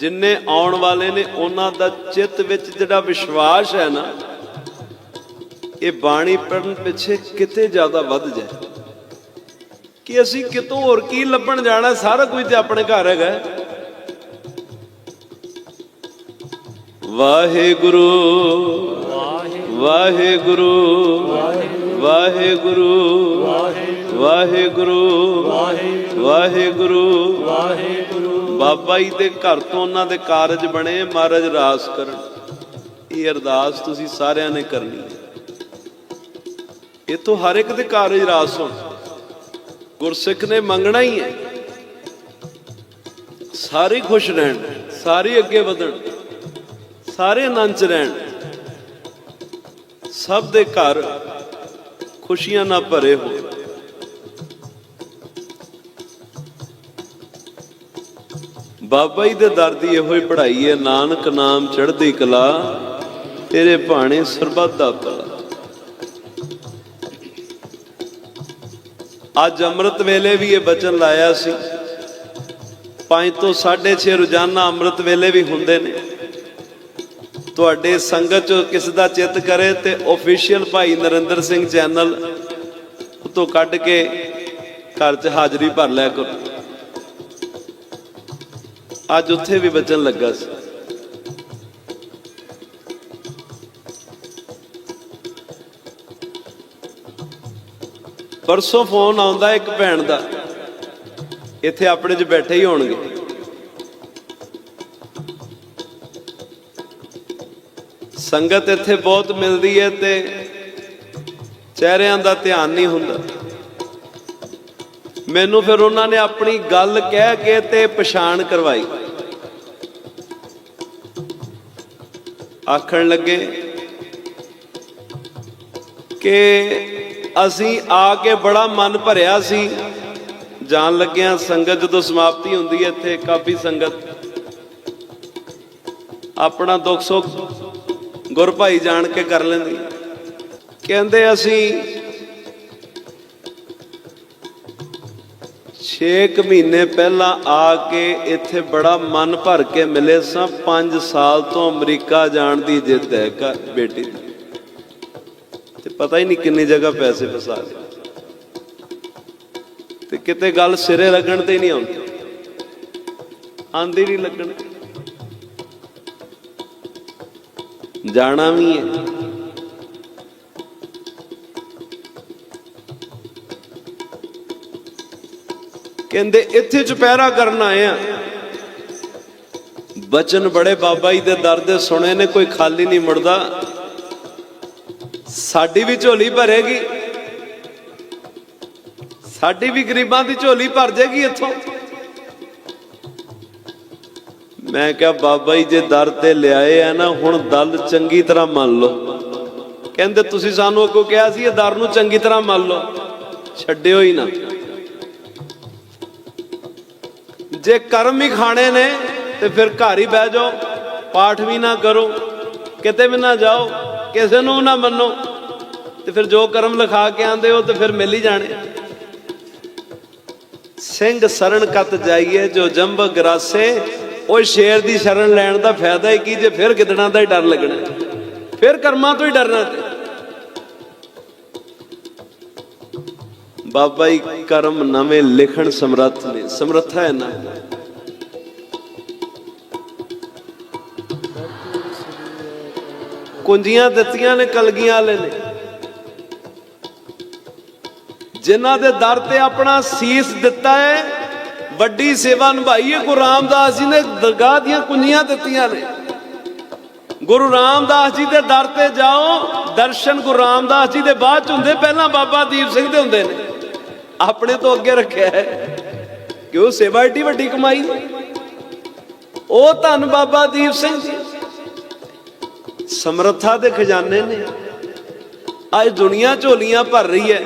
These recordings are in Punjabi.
ਜਿੰਨੇ ਆਉਣ ਵਾਲੇ ਨੇ, ਉਹਨਾਂ ਦਾ ਚਿੱਤ ਵਿੱਚ ਜਿਹੜਾ ਵਿਸ਼ਵਾਸ ਹੈ ਨਾ, ਇਹ ਬਾਣੀ ਪੜਨ ਪਿੱਛੇ ਕਿਤੇ ਜ਼ਿਆਦਾ ਵੱਧ ਜਾਏ ਕਿ ਅਸੀਂ ਕਿਤੋਂ ਹੋਰ ਕੀ ਲੱਭਣ ਜਾਣਾ, ਸਾਰਾ ਕੁਝ ਤੇ ਆਪਣੇ ਘਰ ਹੈਗਾ ਹੈ। ਵਾਹਿਗੁਰੂ ਵਾਹਿਗੁਰੂ ਵਾਹਿਗੁਰੂ ਵਾਹਿਗੁਰੂ ਵਾਹਿਗੁਰੂ ਬਾਬਾ ਜੀ ਦੇ ਘਰ ਤੋਂ ਉਹਨਾਂ ਦੇ ਕਾਰਜ ਬਣੇ, ਮਹਾਰਾਜ ਰਾਸ ਕਰਨ। ਇਹ ਅਰਦਾਸ ਤੁਸੀਂ ਸਾਰਿਆਂ ਨੇ ਕਰਨੀ ਹੈ। ਇਹ ਹਰ ਇੱਕ ਦੇ ਕਾਰਜ ਰਾਸ ਹੋਣ। ਗੁਰਸਿੱਖ ਨੇ ਮੰਗਣਾ ਹੀ ਹੈ। ਸਾਰੇ ਖੁਸ਼ ਰਹਿਣ, ਸਾਰੇ ਅੱਗੇ ਵਧਣ, ਸਾਰੇ ਆਨੰਦ ਚ ਰਹਿਣ। ਸਭ ਦੇ ਘਰ ਖੁਸ਼ੀਆਂ ਨਾਲ ਭਰੇ ਹੋਣ। ਬਾਬਾ ਜੀ ਦੇ ਦਰ ਦੀ ਇਹੋ ਹੀ ਪੜ੍ਹਾਈ ਹੈ, ਨਾਨਕ ਨਾਮ ਚੜ੍ਹਦੀ ਕਲਾ, ਤੇਰੇ ਭਾਣੇ ਸਰਬੱਤ ਦਾ ਭਲਾ ਅੱਜ ਅੰਮ੍ਰਿਤ ਵੇਲੇ ਵੀ ਇਹ ਬਚਨ ਲਾਇਆ ਸੀ। 5 ਤੋਂ 6.5 ਰੋਜ਼ਾਨਾ ਅੰਮ੍ਰਿਤ ਵੇਲੇ ਵੀ ਹੁੰਦੇ ਨੇ। ਤੁਹਾਡੇ ਸੰਗਤ ਚ ਕਿਸ ਦਾ ਚਿੱਤ ਕਰੇ ਤੇ ਅਫੀਸ਼ੀਅਲ ਭਾਈ ਨਰਿੰਦਰ ਸਿੰਘ ਚੈਨਲ ਤੋਂ ਕੱਢ ਕੇ ਘਰ 'ਚ ਹਾਜ਼ਰੀ ਭਰ ਲਿਆ ਕਰੋ। ਅੱਜ ਉੱਥੇ ਵੀ ਬਚਨ ਲੱਗਾ ਸੀ। ਪਰਸੋਂ ਫੋਨ ਆਉਂਦਾ ਇੱਕ ਭੈਣ ਦਾ। ਇੱਥੇ ਆਪਣੇ 'ਚ ਬੈਠੇ ਹੀ ਹੋਣਗੇ। ਸੰਗਤ ਇੱਥੇ ਬਹੁਤ ਮਿਲਦੀ ਹੈ ਤੇ ਚਿਹਰਿਆਂ ਦਾ ਧਿਆਨ ਨਹੀਂ ਹੁੰਦਾ। ਮੈਨੂੰ ਫਿਰ ਉਹਨਾਂ ਨੇ ਆਪਣੀ ਗੱਲ ਕਹਿ ਕੇ ਤੇ ਪਛਾਣ ਕਰਵਾਈ। ਆਖਣ ਲੱਗੇ ਕਿ ਅਸੀਂ ਆ ਕੇ ਬੜਾ ਮਨ ਭਰਿਆ ਸੀ। ਜਾਣ ਲੱਗਿਆਂ ਸੰਗਤ ਜਦੋਂ ਸਮਾਪਤੀ ਹੁੰਦੀ ਹੈ, ਇੱਥੇ ਕਾਫੀ ਸੰਗਤ ਆਪਣਾ ਦੁੱਖ ਸੁੱਖ ਗੁਰ ਭਾਈ ਜਾਣ ਕੇ ਕਰ ਲੈਂਦੀ। ਕਹਿੰਦੇ ਅਸੀਂ 6 ਮਹੀਨੇ ਪਹਿਲਾਂ ਆ ਕੇ ਇੱਥੇ ਬੜਾ ਮਨ ਭਰ ਕੇ ਮਿਲੇ ਸਾਂ। 5 ਸਾਲ ਤੋਂ ਅਮਰੀਕਾ ਜਾਣ ਦੀ ਜਿੱਦ ਹੈ ਘਰ, ਬੇਟੀ ਦੀ। ਤੇ ਪਤਾ ਹੀ ਨਹੀਂ ਕਿੰਨੀ ਜਗ੍ਹਾ ਪੈਸੇ ਫਸਾ ਲਏ। ਤੇ ਕਿਤੇ ਗੱਲ ਸਿਰੇ ਲੱਗਣ ਤੇ ਨਹੀਂ ਆਉਂਦੀ। ਆਂਦੀ ਨਹੀਂ ਲੱਗਣ। ਜਾਣਾ ਵੀ ਹੈ। ਕਹਿੰਦੇ, ਇੱਥੇ ਚੁਪਹਿਰਾ ਕਰਨ ਆਏ ਆ। ਬਚਨ ਬੜੇ ਬਾਬਾ ਜੀ ਦੇ ਦਰ ਦੇ ਸੁਣੇ ਨੇ, ਕੋਈ ਖਾਲੀ ਨਹੀਂ ਮੁੜਦਾ। ਸਾਡੀ ਵੀ ਝੋਲੀ ਭਰੇਗੀ। ਸਾਡੀ ਵੀ ਗਰੀਬਾਂ ਦੀ ਝੋਲੀ ਭਰ ਜੇਗੀ ਇੱਥੋਂ। ਮੈਂ ਕਿਹਾ, ਬਾਬਾ ਜੀ, ਜੇ ਦਰ ਤੇ ਲਿਆਏ ਆ ਨਾ, ਹੁਣ ਦਲ ਚੰਗੀ ਤਰ੍ਹਾਂ ਮੰਨ ਲਓ। ਕਹਿੰਦੇ, ਤੁਸੀਂ ਸਾਨੂੰ ਅੱਗੋਂ ਕਿਹਾ ਸੀ, ਇਹ ਦਰ ਨੂੰ ਚੰਗੀ ਤਰ੍ਹਾਂ ਮੰਨ ਲਓ। ਛੱਡਿਓ ਹੀ ਨਾ। ਜੇ ਕਰਮ ਹੀ ਖਾਣੇ ਨੇ, ਤੇ ਫਿਰ ਘਰ ਹੀ ਬਹਿ ਜਾਓ, ਪਾਠ ਵੀ ਨਾ ਕਰੋ, ਕਿਤੇ ਵੀ ਨਾ ਜਾਓ, ਕਿਸੇ ਨੂੰ ਨਾ ਮੰਨੋ, ਤੇ ਫਿਰ ਜੋ ਕਰਮ ਲਿਖਾ ਕੇ ਆਂਦੇ ਹੋ ਤੇ ਫਿਰ ਮਿਲ ਹੀ ਜਾਣੇ। ਸਿੰਘ ਸਰਣ ਕਤ ਜਾਈਏ ਜੋ ਜੰਬ ਗਰਾਸੇ ਉਹ ਸ਼ੇਰ ਦੀ ਸ਼ਰਨ ਲੈਣ ਦਾ ਫਾਇਦਾ ਹੀ ਕੀ ਜੇ ਫਿਰ ਗਿੱਦੜਾਂ ਦਾ ਹੀ ਡਰ ਲੱਗਣਾ। ਫਿਰ ਕਰਮਾਂ ਤੋਂ ਹੀ ਡਰਨਾ। ਬਾਬਾ ਜੀ ਕਰਮ ਨਵੇਂ ਲਿਖਣ ਸਮਰੱਥ ਨੇ, ਸਮਰੱਥਾ ਹੈ ਨਾ? ਕੁੰਜੀਆਂ ਦਿੱਤੀਆਂ ਨੇ, ਕਲਗੀਆਂ ਵਾਲੇ ਨੇ। ਜਿਨ੍ਹਾਂ ਦੇ ਦਰ ਤੇ ਆਪਣਾ ਸੀਸ ਦਿੱਤਾ ਹੈ, ਵੱਡੀ ਸੇਵਾ ਨਿਭਾਈ ਹੈ, ਗੁਰੂ ਰਾਮਦਾਸ ਜੀ ਨੇ ਦਰਗਾਹ ਦੀਆਂ ਕੁੰਜੀਆਂ ਦਿੱਤੀਆਂ ਨੇ। ਗੁਰੂ ਰਾਮਦਾਸ ਜੀ ਦੇ ਦਰ ਤੇ ਜਾਓ, ਦਰਸ਼ਨ ਗੁਰੂ ਰਾਮਦਾਸ ਜੀ ਦੇ ਬਾਅਦ ਚ ਹੁੰਦੇ, ਪਹਿਲਾਂ ਬਾਬਾ ਦੀਪ ਸਿੰਘ ਦੇ ਹੁੰਦੇ ਨੇ। ਆਪਣੇ ਤੋਂ ਅੱਗੇ ਰੱਖਿਆ ਹੈ। ਕਿ ਉਹ ਸੇਵਾ ਏਡੀ ਵੱਡੀ ਕਮਾਈ। ਉਹ ਧੰਨ ਬਾਬਾ ਦੀਪ ਸਿੰਘ ਜੀ। ਸਮਰੱਥਾ ਦੇ ਖਜ਼ਾਨੇ ਨੇ। ਅੱਜ ਦੁਨੀਆ ਝੋਲੀਆਂ ਭਰ ਰਹੀ ਹੈ।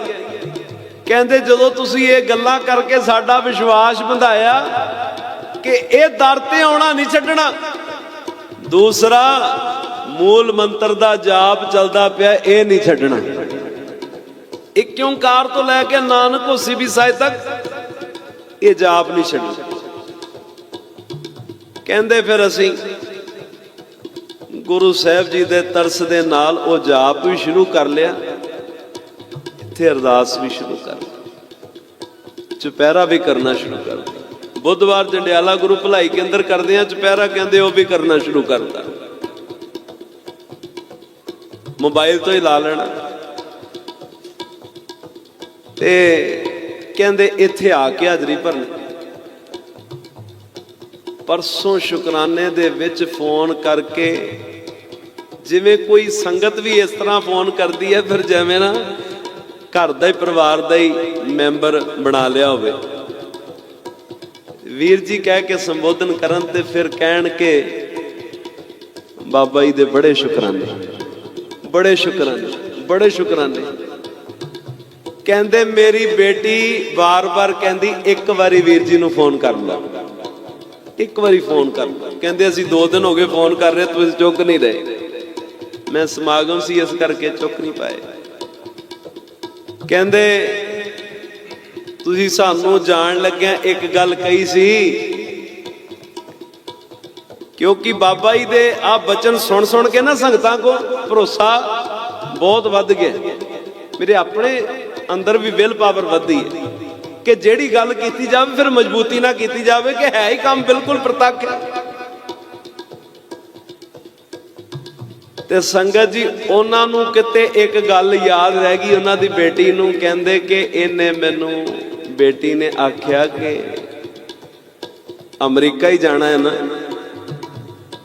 ਕਹਿੰਦੇ ਜਦੋਂ ਤੁਸੀਂ ਇਹ ਗੱਲਾਂ ਕਰਕੇ ਸਾਡਾ ਵਿਸ਼ਵਾਸ ਵਧਾਇਆ ਕਿ ਇਹ ਦਰ ਤੇ ਆਉਣਾ ਨਹੀਂ ਛੱਡਣਾ, ਦੂਸਰਾ ਮੂਲ ਮੰਤਰ ਦਾ ਜਾਪ ਚੱਲਦਾ ਪਿਆ, ਇਹ ਨਹੀਂ ਛੱਡਣਾ। ਇੱਕ ਓੰਕਾਰ ਤੋਂ ਲੈ ਕੇ ਨਾਨਕ ਹੋਸੀ ਵੀ ਸਾਹਿਬ ਤੱਕ? ਇਹ ਜਾਪ ਨਹੀਂ ਛੱਡੀ। ਕਹਿੰਦੇ ਫਿਰ ਅਸੀਂ, ਗੁਰੂ ਸਾਹਿਬ ਜੀ ਦੇ ਤਰਸ ਦੇ ਨਾਲ ਉਹ ਜਾਪ ਵੀ ਸ਼ੁਰੂ ਕਰ ਲਿਆ। ਇੱਥੇ ਅਰਦਾਸ ਵੀ ਸ਼ੁਰੂ ਕਰ ਲਈ। ਚੁਪਹਿਰਾ ਵੀ ਕਰਨਾ ਸ਼ੁਰੂ ਕਰ ਦਿੱਤਾ। ਬੁੱਧਵਾਰ ਜੰਡਿਆਲਾ ਗੁਰੂ ਭਲਾਈ ਕੇਂਦਰ ਕਰਦੇ ਆ, ਚੁਪਹਿਰਾ ਕਹਿੰਦੇ ਉਹ ਵੀ ਕਰਨਾ ਸ਼ੁਰੂ ਕਰਤਾ ਮੋਬਾਈਲ ਤੋਂ ਹੀ ਲਾ ਲੈਣਾ। ਤੇ ਕਹਿੰਦੇ ਇੱਥੇ ਆ ਕੇ ਹਾਜ਼ਰੀ ਭਰਨੀ। ਪਰਸੋਂ ਸ਼ੁਕਰਾਨੇ ਦੇ ਵਿੱਚ ਫੋਨ ਕਰਕੇ ਜਿਵੇਂ ਕੋਈ ਸੰਗਤ ਵੀ ਇਸ ਤਰ੍ਹਾਂ ਫੋਨ ਕਰਦੀ ਹੈ, ਫਿਰ ਜਿਵੇਂ ਨਾ ਘਰ ਦਾ ਹੀ ਪਰਿਵਾਰ ਦਾ ਹੀ ਮੈਂਬਰ ਬਣਾ ਲਿਆ ਹੋਵੇ। ਵੀਰ ਜੀ ਕਹਿ ਕੇ ਸੰਬੋਧਨ ਕਰਨ ਤੇ ਫਿਰ ਕਹਿਣ ਕੇ ਬਾਬਾ ਜੀ ਦੇ ਬੜੇ ਸ਼ੁਕਰਾਨੇ ਬੜੇ ਸ਼ੁਕਰਾਨੇ ਬੜੇ ਸ਼ੁਕਰਾਨੇ। ਕਹਿੰਦੇ ਮੇਰੀ ਬੇਟੀ ਵਾਰ-ਵਾਰ ਕਹਿੰਦੀ, ਇੱਕ ਵਾਰੀ ਵੀਰ ਜੀ ਨੂੰ ਫੋਨ ਕਰ ਲਾ। ਇੱਕ ਵਾਰੀ ਫੋਨ ਕਰ ਲਾ। ਕਹਿੰਦੇ ਅਸੀਂ ਦੋ ਦਿਨ ਹੋ ਗਏ ਫੋਨ ਕਰ ਰਹੇ, ਤੁਸੀਂ ਚੁੱਕ ਨਹੀਂ ਰਹੇ। ਮੈਂ ਸਮਾਗਮ ਸੀ, ਇਸ ਕਰਕੇ ਚੁੱਕ ਨਹੀਂ ਪਾਏ। ਕਹਿੰਦੇ, ਤੁਸੀਂ ਸਾਨੂੰ ਜਾਣ ਲੱਗਿਆ, ਇੱਕ ਗੱਲ ਕਹੀ ਸੀ, ਕਿਉਂਕਿ ਬਾਬਾ ਜੀ ਦੇ ਆ ਬਚਨ ਸੁਣ ਸੁਣ ਕੇ ਨਾ ਸੰਗਤਾਂ ਕੋ ਭਰੋਸਾ ਬਹੁਤ ਵੱਧ ਗਿਆ। ਮੇਰੇ ਆਪਣੇ ਅੰਦਰ ਵੀ ਵਿਲ ਪਾਵਰ ਵੱਧੀ ਹੈ। ਕਿ ਜਿਹੜੀ ਗੱਲ ਕੀਤੀ ਜਾਵੇ, ਫਿਰ ਮਜ਼ਬੂਤੀ ਨਾਲ ਕੀਤੀ ਜਾਵੇ ਕਿ ਹੈ ਹੀ ਕੰਮ ਬਿਲਕੁਲ ਪ੍ਰਤੱਖ ਹੈ। ਤੇ ਸੰਗਤ ਜੀ, ਉਹਨਾਂ ਨੂੰ ਕਿਤੇ ਇੱਕ ਗੱਲ ਯਾਦ ਰਹਿ ਗਈ, ਉਹਨਾਂ ਦੀ ਬੇਟੀ ਨੂੰ ਕਹਿੰਦੇ ਕਿ ਇਹਨੇ ਮੈਨੂੰ, ਬੇਟੀ ਨੇ ਆਖਿਆ ਕਿ ਅਮਰੀਕਾ ਹੀ ਜਾਣਾ ਹੈ ਨਾ।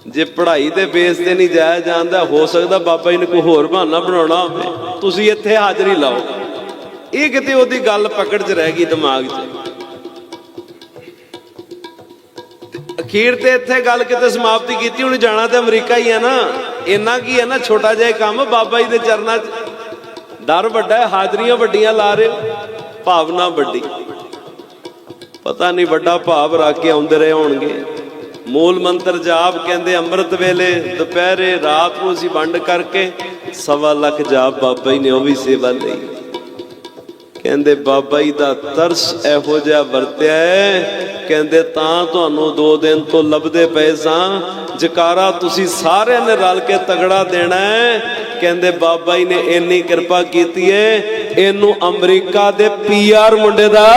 ਜੇ ਪੜ੍ਹਾਈ ਦੇ ਬੇਸ ਤੇ ਨਹੀਂ ਜਾਇਆ ਜਾਂਦਾ, ਹੋ ਸਕਦਾ ਬਾਬਾ ਜੀ ਨੇ ਕੋਈ ਹੋਰ ਬਹਾਨਾ ਬਣਾਉਣਾ ਹੋਵੇ। ਤੁਸੀਂ ਇੱਥੇ ਹਾਜ਼ਰੀ ਲਾਓ। ਇਹ ਕਿਤੇ ਉਹਦੀ ਗੱਲ ਪਕੜ 'ਚ ਰਹਿ ਗਈ ਦਿਮਾਗ 'ਚ। ਅਖੀਰ ਤੇ ਇੱਥੇ ਗੱਲ ਕਿਤੇ ਸਮਾਪਤੀ ਕੀਤੀ ਹੁਣ ਜਾਣਾ ਤੇ ਅਮਰੀਕਾ ਹੀ ਹੈ ਨਾ। ਇੰਨਾ ਕੀ ਹੈ ਨਾ, ਛੋਟਾ ਜਿਹਾ ਕੰਮ, ਬਾਬਾ ਜੀ ਦੇ ਚਰਨਾਂ 'ਚ। ਡਰ ਵੱਡਾ ਹੈ, ਹਾਜ਼ਰੀਆਂ ਵੱਡੀਆਂ ਲਾ ਰਹੇ, ਭਾਵਨਾ ਵੱਡੀ। ਪਤਾ ਨਹੀਂ ਵੱਡਾ ਭਾਵ ਰੱਖ ਕੇ ਆਉਂਦੇ ਰਹੇ ਹੋਣਗੇ। ਮੂਲ ਮੰਤਰ ਜਾਪ ਕਹਿੰਦੇ, ਅੰਮ੍ਰਿਤ ਵੇਲੇ ਦੁਪਹਿਰੇ ਰਾਤ ਨੂੰ ਅਸੀਂ ਵੰਡ ਕਰਕੇ ਸਵਾ ਲੱਖ ਜਾਪ ਬਾਬਾ ਜੀ ਨੇ ਉਹ ਵੀ ਸੇਵਾ ਲਈ। ਕਹਿੰਦੇ, ਬਾਬਾ ਜੀ ਦਾ ਤਰਸ ਇਹੋ ਜਿਹਾ ਵਰਤਿਆ ਕਹਿੰਦੇ, ਤਾਂ ਤੁਹਾਨੂੰ ਦੋ ਦਿਨ ਤੋਂ ਲੱਭਦੇ ਪਏ ਸਾਂ। ਜਕਾਰਾ, ਤੁਸੀਂ ਸਾਰਿਆਂ ਨੇ ਰਲ ਕੇ ਤਗੜਾ ਦੇਣਾ ਹੈ। ਕਹਿੰਦੇ, ਬਾਬਾ ਜੀ ਨੇ ਇੰਨੀ ਕਿਰਪਾ ਕੀਤੀ ਹੈ। ਇਹਨੂੰ ਅਮਰੀਕਾ ਦੇ ਪੀਆਰ ਮੁੰਡੇ ਦਾ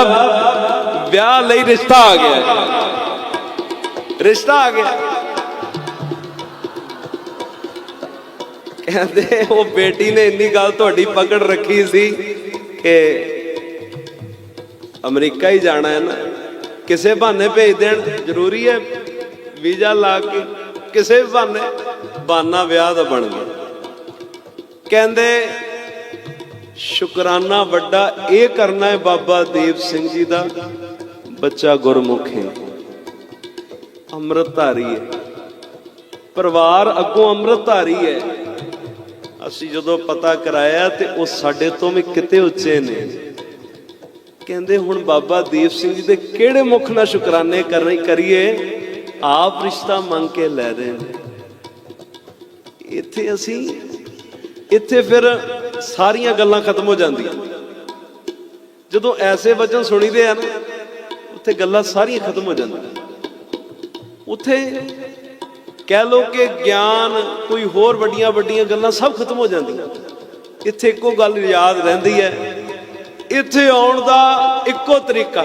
ਵਿਆਹ ਲਈ ਰਿਸ਼ਤਾ ਆ ਗਿਆ ਰਿਸ਼ਤਾ ਆ ਗਿਆ ਕਹਿੰਦੇ, ਉਹ ਬੇਟੀ ਨੇ ਇੰਨੀ ਗੱਲ ਤੁਹਾਡੀ ਪਕੜ ਰੱਖੀ ਸੀ ਕਿ ਅਮਰੀਕਾ ਹੀ ਜਾਣਾ ਹੈ ਨਾ। ਕਿਸੇ ਬਹਾਨੇ ਭੇਜ ਦੇਣ ਜ਼ਰੂਰੀ ਹੈ ਵੀਜ਼ਾ ਲਾ ਕੇ ਕਿਸੇ ਬਹਾਨੇ ਬਹਾਨਾ ਵਿਆਹ ਦਾ ਬਣ ਗਿਆ। ਕਹਿੰਦੇ, ਸ਼ੁਕਰਾਨਾ ਵੱਡਾ ਇਹ ਕਰਨਾ ਹੈ ਬਾਬਾ ਦੀਪ ਸਿੰਘ ਜੀ ਦਾ, ਬੱਚਾ ਗੁਰਮੁਖ ਹੈ। ਅੰਮ੍ਰਿਤਧਾਰੀ ਹੈ। ਪਰਿਵਾਰ ਅੱਗੋਂ ਅੰਮ੍ਰਿਤਧਾਰੀ ਹੈ। ਅਸੀਂ ਜਦੋਂ ਪਤਾ ਕਰਾਇਆ ਤੇ ਉਹ ਸਾਡੇ ਤੋਂ ਵੀ ਕਿਤੇ ਉੱਚੇ ਨੇ। ਕਹਿੰਦੇ ਹੁਣ ਬਾਬਾ ਦੀਪ ਸਿੰਘ ਜੀ ਦੇ ਕਿਹੜੇ ਮੁਖ ਨਾਲ ਸ਼ੁਕਰਾਨੇ ਕਰਨੇ ਕਰੀਏ? ਆਪ ਰਿਸ਼ਤਾ ਮੰਗ ਕੇ ਲੈ ਰਹੇ ਨੇ। ਇੱਥੇ ਅਸੀਂ, ਇੱਥੇ ਫਿਰ ਸਾਰੀਆਂ ਗੱਲਾਂ ਖਤਮ ਹੋ ਜਾਂਦੀਆਂ। ਜਦੋਂ ਐਸੇ ਵਚਨ ਸੁਣੀਦੇ ਆ ਨਾ, ਉੱਥੇ ਗੱਲਾਂ ਸਾਰੀਆਂ ਖਤਮ ਹੋ ਜਾਂਦੀਆਂ। ਉੱਥੇ ਕਹਿ ਲੋ ਕਿ ਗਿਆਨ, ਕੋਈ ਹੋਰ ਵੱਡੀਆਂ ਵੱਡੀਆਂ ਗੱਲਾਂ ਸਭ ਖਤਮ ਹੋ ਜਾਂਦੀਆਂ। ਇੱਥੇ ਇੱਕੋ ਗੱਲ ਯਾਦ ਰਹਿੰਦੀ ਹੈ ਇੱਥੇ ਆਉਣ ਦਾ ਇੱਕੋ ਤਰੀਕਾ।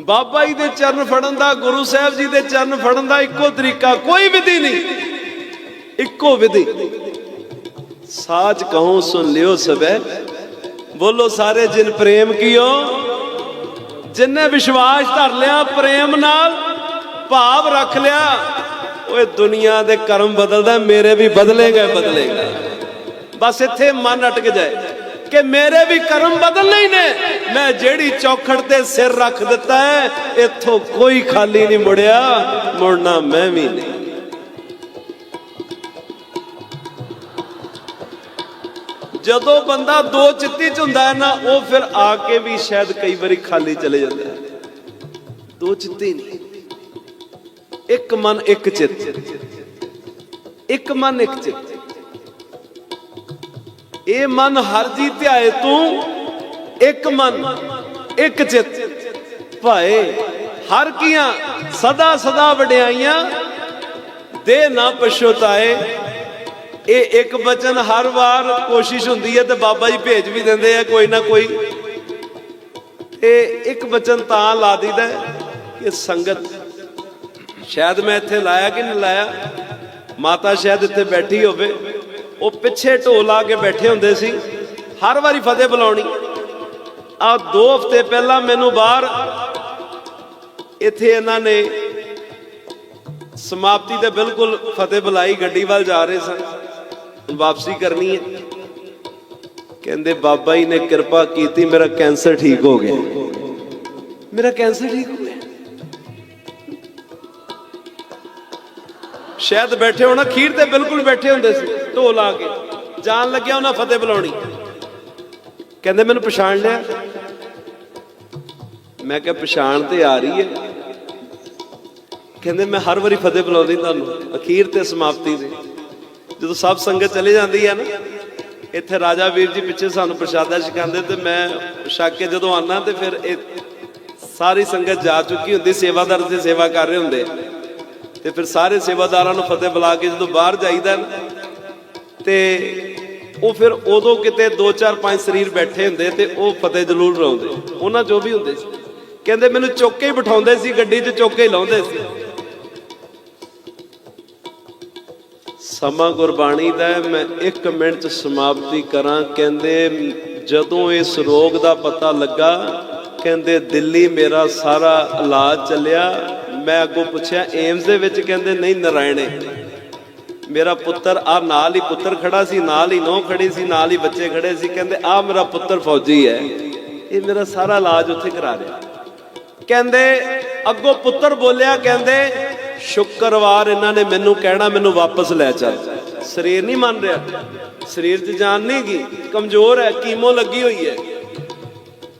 ਬਾਬਾ ਜੀ ਦੇ ਚਰਨ ਫੜਨ ਦਾ, ਗੁਰੂ ਸਾਹਿਬ ਜੀ ਦੇ ਚਰਨ ਫੜਨ ਦਾ ਇੱਕੋ ਤਰੀਕਾ, ਕੋਈ ਵਿਧੀ ਨਹੀਂ। ਇੱਕੋ ਵਿਧੀ। ਸਾਚ ਕਹੂੰ, ਸੁਣ ਲਿਓ ਸਬੈ ਬੋਲੋ ਸਾਰੇ, ਜਿਨ ਪ੍ਰੇਮ ਕੀਓ ਜਿਨਨੇ ਵਿਸ਼ਵਾਸ ਧਰ ਲਿਆ, ਪ੍ਰੇਮ ਨਾਲ ਭਾਵ ਰੱਖ ਲਿਆ, ਓਏ ਦੁਨੀਆ ਦੇ ਕਰਮ ਬਦਲਦਾ, ਮੇਰੇ ਵੀ ਬਦਲੇਗਾ ਬਦਲੇਗਾ। ਬਸ ਇੱਥੇ ਮਨ ਅਟਕ ਜਾਏ। ਕਿ ਮੇਰੇ ਵੀ ਕਰਮ ਬਦਲਨੇ ਹੀ ਨੇ। ਮੈਂ ਜਿਹੜੀ ਚੌਖੜ ਤੇ ਸਿਰ ਰੱਖ ਦਿੱਤਾ ਹੈ, ਇੱਥੋਂ ਕੋਈ ਖਾਲੀ ਨਹੀਂ ਮੁੜਿਆ, ਮੁੜਨਾ ਮੈਂ ਵੀ ਨਹੀਂ। ਜਦੋਂ ਬੰਦਾ ਦੋ ਚਿੱਤੀ ਚ ਹੁੰਦਾ ਹੈ ਨਾ, ਉਹ ਫਿਰ ਆ ਕੇ ਵੀ ਸ਼ਾਇਦ ਕਈ ਵਾਰੀ ਖਾਲੀ ਚਲੇ ਜਾਂਦਾ ਦੋ ਚਿੱਤੀ ਨਹੀਂ। ਇੱਕ ਮਨ, ਇੱਕ ਚਿੱਤ। ਇੱਕ ਮਨ, ਇੱਕ ਚਿੱਤ। ਇਹ ਮਨ ਹਰ ਜੀ ਧਿਆਏ ਤੂੰ, ਇੱਕ ਮਨ, ਇੱਕ ਚਿੱਤ। ਭਾਏ, ਹਰ ਕੀਆਂ ਸਦਾ ਸਦਾ ਵਡਿਆਈਆਂ, ਦੇ ਨਾ ਪਛੋਤਾਏ ਇਹ ਇੱਕ ਬਚਨ ਹਰ ਵਾਰ ਕੋਸ਼ਿਸ਼ ਹੁੰਦੀ ਹੈ ਤੇ ਬਾਬਾ ਜੀ ਭੇਜ ਵੀ ਦਿੰਦੇ ਆ, ਕੋਈ ਨਾ ਕੋਈ। ਇਹ ਇੱਕ ਬਚਨ ਤਾਂ ਲਾ ਦਿੰਦਾ ਕਿ ਸੰਗਤ, ਸ਼ਾਇਦ ਮੈਂ ਇੱਥੇ ਲਾਇਆ ਕਿ ਨਹੀਂ ਲਾਇਆ? ਮਾਤਾ ਸ਼ਾਇਦ ਇੱਥੇ ਬੈਠੀ ਹੋਵੇ। ਉਹ ਪਿੱਛੇ ਢੋਲ ਆ ਕੇ ਬੈਠੇ ਹੁੰਦੇ ਸੀ। ਹਰ ਵਾਰੀ ਫਤਿਹ ਬੁਲਾਉਣੀ। ਆ ਦੋ ਹਫ਼ਤੇ ਪਹਿਲਾਂ ਮੈਨੂੰ ਬਾਹਰ ਇੱਥੇ ਇਹਨਾਂ ਨੇ ਸਮਾਪਤੀ ਤੇ ਬਿਲਕੁਲ ਫਤਿਹ ਬੁਲਾਈ, ਗੱਡੀ ਵੱਲ ਜਾ ਰਹੇ ਸਨ। ਵਾਪਸੀ ਕਰਨੀ ਹੈ। ਕਹਿੰਦੇ, ਬਾਬਾ ਜੀ ਨੇ ਕਿਰਪਾ ਕੀਤੀ, ਮੇਰਾ ਕੈਂਸਰ ਠੀਕ ਹੋ ਗਿਆ। ਮੇਰਾ ਕੈਂਸਰ ਠੀਕ ਸ਼ਾਇਦ ਬੈਠੇ ਹੋਣਾ ਖੀਰ ਤੇ ਬਿਲਕੁਲ ਬੈਠੇ ਹੁੰਦੇ ਸੀ ਢੋਲ ਲਾ ਕੇ। ਜਾਣ ਲੱਗਿਆ ਉਹਨਾਂ ਫਤਿਹ ਬੁਲਾਉਣੀ। ਕਹਿੰਦੇ ਮੈਨੂੰ ਪਛਾਣ ਲਿਆ। ਮੈਂ ਕਿਹਾ, ਪਛਾਣ ਤੇ ਆ ਰਹੀ ਹੈ। ਕਹਿੰਦੇ, ਮੈਂ ਹਰ ਵਾਰੀ ਫਤਿਹ ਬੁਲਾਉਂਦੀ ਤੁਹਾਨੂੰ, ਅਖੀਰ ਤੇ ਸਮਾਪਤੀ ਦੇ। ਜਦੋਂ ਸਭ ਸੰਗਤ ਚਲੇ ਜਾਂਦੀ ਹੈ ਨਾ, ਇੱਥੇ ਰਾਜਾ ਵੀਰ ਜੀ ਪਿੱਛੇ ਸਾਨੂੰ ਪ੍ਰਸ਼ਾਦਾ ਛਕਾਉਂਦੇ ਤੇ ਮੈਂ ਛਕ ਕੇ ਜਦੋਂ ਆਨਾ ਤੇ ਫਿਰ ਇਹ ਸਾਰੀ ਸੰਗਤ ਜਾ ਚੁੱਕੀ ਹੁੰਦੀ, ਸੇਵਾਦਾਰ ਤੇ ਸੇਵਾ ਕਰ ਰਹੇ ਹੁੰਦੇ। ਤੇ ਫਿਰ ਸਾਰੇ ਸੇਵਾਦਾਰਾਂ ਨੂੰ ਫਤਿਹ ਬੁਲਾ ਕੇ ਜਦੋਂ ਬਾਹਰ ਜਾਈਦਾ ਤੇ ਉਹ ਫਿਰ ਉਦੋਂ ਕਿਤੇ 2 4 5 ਸਰੀਰ ਬੈਠੇ ਹੁੰਦੇ ਤੇ ਉਹ ਫਤਿਹ ਜ਼ਰੂਰ ਲਾਉਂਦੇ। ਉਹਨਾਂ ਜੋ ਵੀ ਹੁੰਦੇ ਸੀ। ਕਹਿੰਦੇ ਮੈਨੂੰ ਚੁੱਕ ਕੇ ਹੀ ਬਿਠਾਉਂਦੇ ਸੀ, ਗੱਡੀ 'ਚ ਚੁੱਕ ਕੇ ਹੀ ਲਾਉਂਦੇ ਸੀ। ਸਮਾਂ ਗੁਰਬਾਣੀ ਦਾ ਮੈਂ 1 ਮਿੰਟ 'ਚ ਸਮਾਪਤੀ ਕਰਾਂ। ਕਹਿੰਦੇ, ਜਦੋਂ ਇਸ ਰੋਗ ਦਾ ਪਤਾ ਲੱਗਾ, ਕਹਿੰਦੇ ਦਿੱਲੀ ਮੇਰਾ ਸਾਰਾ ਇਲਾਜ ਚੱਲਿਆ। ਮੈਂ ਅੱਗੋਂ ਪੁੱਛਿਆ ਏਮਸ ਦੇ ਵਿੱਚ ਕਹਿੰਦੇ, ਨਹੀਂ ਨਰਾਇਣੇ, ਮੇਰਾ ਪੁੱਤਰ, ਆ ਨਾਲ ਹੀ ਪੁੱਤਰ ਖੜਾ ਸੀ, ਨਾਲ ਹੀ ਨੌ ਖੜੀ ਸੀ, ਨਾਲ ਹੀ ਬੱਚੇ ਖੜੇ ਸੀ। ਕਹਿੰਦੇ, ਆ ਮੇਰਾ ਪੁੱਤਰ ਫੌਜੀ ਹੈ। ਇਹ ਮੇਰਾ ਸਾਰਾ ਇਲਾਜ ਉੱਥੇ ਕਰਾ ਰਿਹਾ। ਕਹਿੰਦੇ, ਅੱਗੋਂ ਪੁੱਤਰ ਬੋਲਿਆ, ਕਹਿੰਦੇ, ਸ਼ੁੱਕਰਵਾਰ ਇਹਨਾਂ ਨੇ ਮੈਨੂੰ ਕਹਿਣਾ, ਮੈਨੂੰ ਵਾਪਸ ਲੈ ਚੱਲ। ਸਰੀਰ ਨਹੀਂ ਮੰਨ ਰਿਹਾ। ਸਰੀਰ 'ਚ ਜਾਨ ਨਹੀਂ ਗਈ। ਕਮਜ਼ੋਰ ਹੈ, ਕੀਮੋ ਲੱਗੀ ਹੋਈ ਹੈ।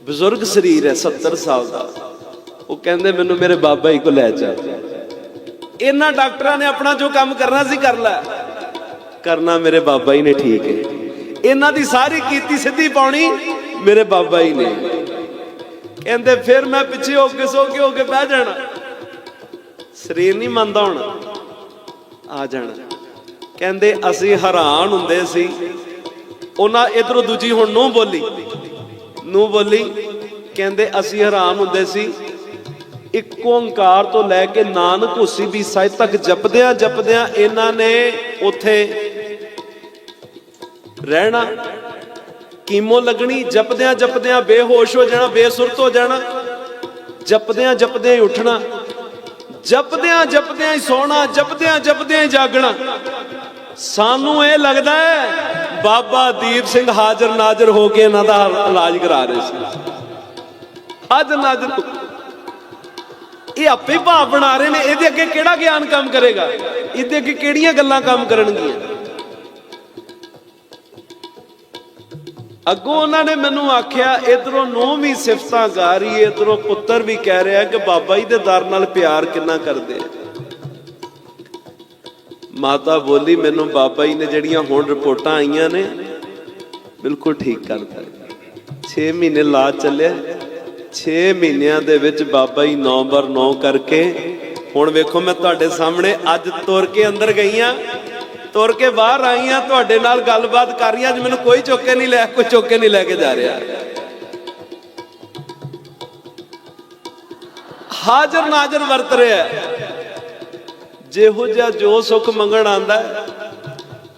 ਬਜ਼ੁਰਗ ਸਰੀਰ ਹੈ 70 ਸਾਲ ਦਾ। ਉਹ ਕਹਿੰਦੇ ਮੈਨੂੰ ਮੇਰੇ ਬਾਬਾ ਹੀ ਕੋ ਲੈ ਚੱਲ ਇਹਨਾਂ ਡਾਕਟਰਾਂ ਨੇ ਆਪਣਾ ਜੋ ਕੰਮ ਕਰਨਾ ਸੀ ਕਰ ਲਿਆ। ਕਰਨਾ ਮੇਰੇ ਬਾਬਾ ਹੀ ਨੇ ਠੀਕ ਹੈ। ਇਹਨਾਂ ਦੀ ਸਾਰੀ ਕੀਤੀ ਸਿੱਧੀ ਪਾਉਣੀ ਮੇਰੇ ਬਾਬਾ ਹੀ ਨੇ। ਕਹਿੰਦੇ ਫਿਰ ਮੈਂ ਪਿੱਛੇ ਹੋ ਕੇ ਸੋ ਕੇ ਹੋ ਕੇ ਬਹਿ ਜਾਣਾ। ਸਰੀਰ ਨਹੀਂ ਮੰਨਦਾ ਹੁਣ। ਆ ਜਾਣਾ। ਕਹਿੰਦੇ ਅਸੀਂ ਹੈਰਾਨ ਹੁੰਦੇ ਸੀ। ਉਹਨਾਂ ਇਧਰੋਂ ਦੂਜੀ ਹੁਣ ਨੂੰ ਬੋਲੀ। ਨੂੰ ਬੋਲੀ। ਕਹਿੰਦੇ ਅਸੀਂ ਹੈਰਾਨ ਹੁੰਦੇ ਸੀ। ਇੱਕ ਓੰਕਾਰ ਤੋਂ ਲੈ ਕੇ ਨਾਨਕ ਹੁਸੀ ਵੀ ਸਾਹਿਬ ਤੱਕ ਜਪਦਿਆਂ ਜਪਦਿਆਂ ਇਹਨਾਂ ਨੇ ਉੱਥੇ ਰਹਿਣਾ। ਕੀਮੋ ਲੱਗਣੀ, ਜਪਦਿਆਂ ਜਪਦਿਆਂ ਬੇਹੋਸ਼ ਹੋ ਜਾਣਾ, ਬੇਸੁਰਤ ਹੋ ਜਾਣਾ। ਜਪਦਿਆਂ ਜਪਦਿਆਂ ਹੀ ਉੱਠਣਾ। ਜਪਦਿਆਂ ਜਪਦਿਆਂ ਹੀ ਸੌਣਾ, ਜਪਦਿਆਂ ਜਪਦਿਆਂ ਹੀ ਜਾਗਣਾ। ਸਾਨੂੰ ਇਹ ਲੱਗਦਾ ਹੈ, ਬਾਬਾ ਦੀਪ ਸਿੰਘ ਹਾਜ਼ਰ ਨਾਜ਼ਰ ਹੋ ਕੇ ਇਹਨਾਂ ਦਾ ਇਲਾਜ ਕਰਾ ਰਹੇ ਸੀ। ਅੱਜ ਨਾਜ਼ਰ ਇਹ ਆਪੇ ਭਾਵ ਬਣਾ ਰਹੇ ਨੇ, ਇਹਦੇ ਅੱਗੇ ਕਿਹੜਾ ਗਿਆਨ ਕੰਮ ਕਰੇਗਾ? ਇਹਦੇ ਅੱਗੇ ਕਿਹੜੀਆਂ ਗੱਲਾਂ ਕੰਮ ਕਰਨਗੀਆਂ? ਅੱਗੋਂ ਉਹਨਾਂ ਨੇ ਮੈਨੂੰ ਆਖਿਆ, ਇਧਰੋਂ ਨੂੰ ਵੀ ਸਿਫਤਾਂ ਗਾ ਰਹੀ ਹੈ ਇਧਰੋਂ ਪੁੱਤਰ ਵੀ ਕਹਿ ਰਿਹਾ ਕਿ ਬਾਬਾ ਜੀ ਦੇ ਦਰ ਨਾਲ ਪਿਆਰ ਕਿੰਨਾ ਕਰਦੇ ਆ ਮਾਤਾ ਬੋਲੀ, ਮੈਨੂੰ ਬਾਬਾ ਜੀ ਨੇ ਜਿਹੜੀਆਂ ਹੁਣ ਰਿਪੋਰਟਾਂ ਆਈਆਂ ਨੇ, ਬਿਲਕੁਲ ਠੀਕ ਕਰਤਾ 6 ਮਹੀਨੇ ਲਾ ਚੱਲਿਆ। 6 ਮਹੀਨਿਆਂ ਦੇ ਵਿੱਚ ਬਾਬਾ ਜੀ 9 ਬਰ 9 ਕਰਕੇ, ਹੁਣ ਵੇਖੋ ਮੈਂ ਤੁਹਾਡੇ ਸਾਹਮਣੇ ਅੱਜ ਤੁਰ ਕੇ ਅੰਦਰ ਗਈਆਂ, ਤੁਰ ਕੇ ਬਾਹਰ ਆਈਆਂ, ਤੁਹਾਡੇ ਨਾਲ ਗੱਲਬਾਤ ਕਰ ਰਹੀਆਂ ਅੱਜ ਮੈਨੂੰ ਕੋਈ ਚੁੱਕ ਕੇ ਨਹੀਂ ਲੈ, ਕੋਈ ਚੁੱਕ ਕੇ ਨਹੀਂ ਲੈ ਕੇ ਜਾ ਰਿਹਾ। ਹਾਜ਼ਰ ਨਾਜ਼ਰ ਵਰਤ ਰਿਹਾ ਜਿਹੋ ਜਿਹਾ ਜੋ ਸੁੱਖ ਮੰਗਣ ਆਂਦਾ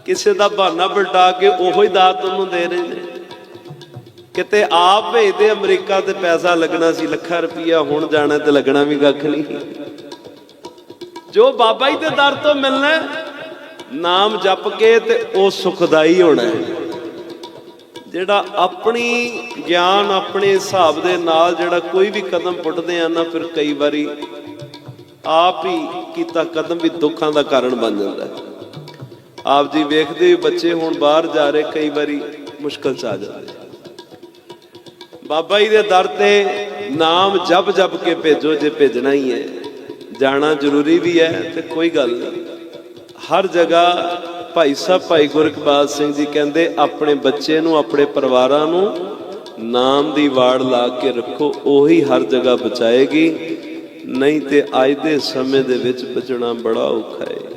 ਕਿਸੇ ਦਾ ਬਹਾਨਾ ਪਲਟਾ ਕੇ ਉਹੋ ਹੀ ਦਾਤ ਉਹਨੂੰ ਦੇ ਰਹੇ ਨੇ। ਕਿਤੇ ਆਪ ਭੇਜਦੇ ਅਮਰੀਕਾ ਤੇ ਪੈਸਾ ਲੱਗਣਾ ਸੀ, ਲੱਖਾਂ ਰੁਪਈਆ ਹੁਣ ਜਾਣਾ ਤੇ ਲੱਗਣਾ ਵੀ ਕੱਖ ਨਹੀਂ। ਜੋ ਬਾਬਾ ਜੀ ਦੇ ਦਰ ਤੋਂ ਮਿਲਣਾ ਨਾਮ ਜਪ ਕੇ ਤੇ ਉਹ ਸੁਖਦਾਈ ਹੋਣਾ ਹੈ। ਜਿਹੜਾ ਆਪਣੀ ਗਿਆਨ ਆਪਣੇ ਹਿਸਾਬ ਦੇ ਨਾਲ ਜਿਹੜਾ ਕੋਈ ਵੀ ਕਦਮ ਪੁੱਟਦੇ ਆ ਨਾ, ਫਿਰ ਕਈ ਵਾਰੀ ਆਪ ਹੀ ਕੀਤਾ ਕਦਮ ਵੀ ਦੁੱਖਾਂ ਦਾ ਕਾਰਨ ਬਣ ਜਾਂਦਾ ਹੈ। ਆਪ ਜੀ ਵੇਖਦੇ ਹੀ ਬੱਚੇ ਹੁਣ ਬਾਹਰ ਜਾ ਰਹੇ, ਕਈ ਵਾਰੀ ਮੁਸ਼ਕਲ ਚ ਆ ਜਾਂਦੇ ਬਾਬਾ ਜੀ ਦੇ ਦਰ ਤੇ ਨਾਮ ਜਪ ਜਪ ਕੇ ਭੇਜੋ, ਜੇ ਭੇਜਣਾ ਹੀ ਹੈ। ਜਾਣਾ ਜ਼ਰੂਰੀ ਵੀ ਹੈ ਤੇ ਕੋਈ ਗੱਲ ਨਹੀਂ। ਹਰ ਜਗ੍ਹਾ ਭਾਈ ਸਾਹਿਬ, ਭਾਈ ਗੁਰਕਬਾਲ ਸਿੰਘ ਜੀ ਕਹਿੰਦੇ, ਆਪਣੇ ਬੱਚੇ ਨੂੰ, ਆਪਣੇ ਪਰਿਵਾਰਾਂ ਨੂੰ ਨਾਮ ਦੀ ਵਾੜ ਲਾ ਕੇ ਰੱਖੋ, ਉਹੀ ਹਰ ਜਗ੍ਹਾ ਬਚਾਏਗੀ। ਨਹੀਂ ਤੇ ਅੱਜ ਦੇ ਸਮੇਂ ਦੇ ਵਿੱਚ ਬਚਣਾ ਬੜਾ ਔਖਾ ਹੈ।